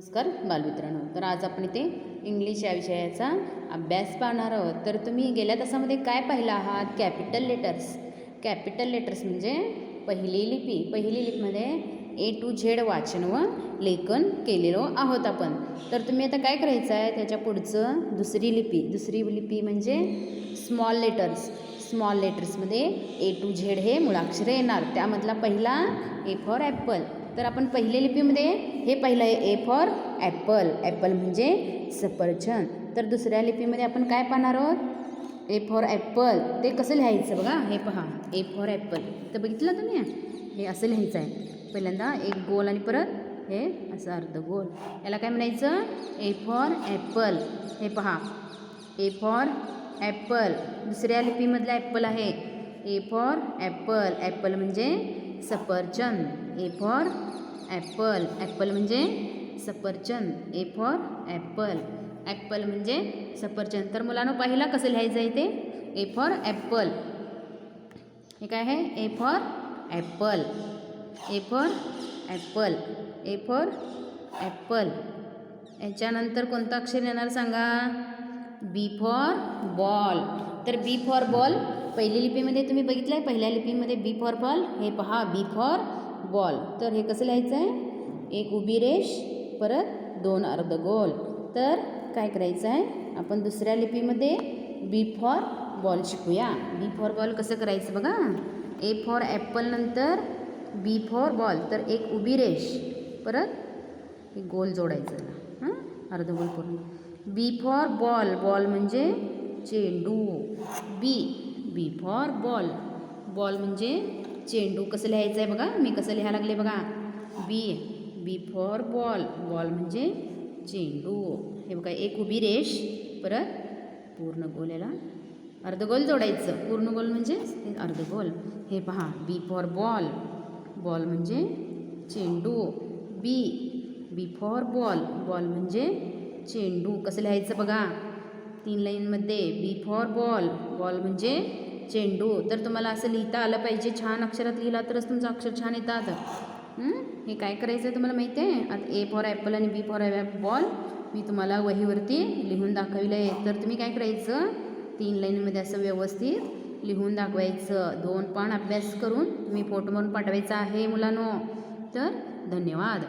नमस्कार बालमित्रांनो. तर आज आपण इथे इंग्लिश या विषयाचा अभ्यास पाहणार आहोत. तर तुम्ही गेल्या तासामध्ये काय पाहिलं आहात? कॅपिटल लेटर्स कॅपिटल लेटर्स म्हणजे पहिली लिपी. पहिली लिपीमध्ये ए टू झेड वाचन व लेखन केलेलो आहोत आपण. तर तुम्ही आता काय करायचं आहे? त्याच्या पुढचं दुसरी लिपी. दुसरी लिपी म्हणजे स्मॉल लेटर्स स्मॉल लेटर्समध्ये ए टू झेड हे मुळाक्षरे येणार. त्यामधला पहिला ए फॉर ॲपल तर आपण पहिल्या लिपीमध्ये हे पहिलं आहे ए फॉर ॲपल ॲपल म्हणजे सफरचंद. तर दुसऱ्या लिपीमध्ये आपण काय पाहणार आहोत? ए फॉर ॲपल ते कसं लिहायचं बघा? हे पहा. ए फॉर ॲपल तर बघितलं तुम्ही? हे असं लिहायचं आहे. पहिल्यांदा एक गोल आणि परत हे असं अर्ध गोल. याला काय म्हणायचं? ए फॉर ॲपल हे पहा. A for apple. दुसऱ्या लिपीमधलं ॲपल आहे. A for Apple. ॲपल म्हणजे सफरचंद. ए फॉर ॲपल. ॲपल म्हणजे सफरचंद. ए फॉर ॲपल. ॲपल म्हणजे सफरचंद. तर मुलांना पाहिला कसं लिहायचं आहे ते ए फॉर ॲपल. हे काय आहे? A for apple. A for apple. A for apple. याच्यानंतर कोणतं अक्षर येणार सांगा? बी फॉर बॉल तर बी फॉर बॉल पहिली लिपीमध्ये तुम्ही बघितलं आहे पहिल्या लिपीमध्ये बी फॉर बॉल हे पहा बी फॉर बॉल तर हे कसं लिहायचं आहे एक उभी रेष परत दोन अर्धगोल. तर काय करायचं आहे आपण दुसऱ्या लिपीमध्ये बी फॉर बॉल शिकूया. बी फॉर बॉल कसं करायचं बघा? ए फॉर ॲपल नंतर बी फॉर बॉल तर एक उभी रेष परत एक गोल जोडायचं. हां? अर्धगोल पूर्ण. बी फॉर बॉल. बॉल म्हणजे चेंडू. B. B for ball. Ball म्हणजे चेंडू. कसं लिहायचं आहे बघा? मी कसं लिहायला लागले बघा? B. B for ball. Ball म्हणजे चेंडू. हे बघा एक उभी रेष परत पूर्ण गोल्याला अर्धगोल जोडायचं. पूर्ण गोल म्हणजे अर्धगोल हे पहा बी फॉर बॉल. बॉल म्हणजे चेंडू. B. B for ball. Ball म्हणजे चेंडू कसं लिहायचं बघा? तीन लाईनमध्ये बी फॉर बॉल बॉल म्हणजे चेंडू. तर तुम्हाला असं लिहिता आलं पाहिजे. छान अक्षरात लिहिला तरच तुमचं अक्षर छान येतात. हे? काय करायचं आहे तुम्हाला माहिती आहे? आता ए फॉर ॲपल आणि बी फॉर बॉल मी तुम्हाला वहीवरती लिहून दाखविलं आहे. तर तुम्ही काय करायचं? तीन लाईनमध्ये असं व्यवस्थित लिहून दाखवायचं. दोन पण अभ्यास करून तुम्ही फोटो मारून पाठवायचा आहे मुलांनो. तर धन्यवाद.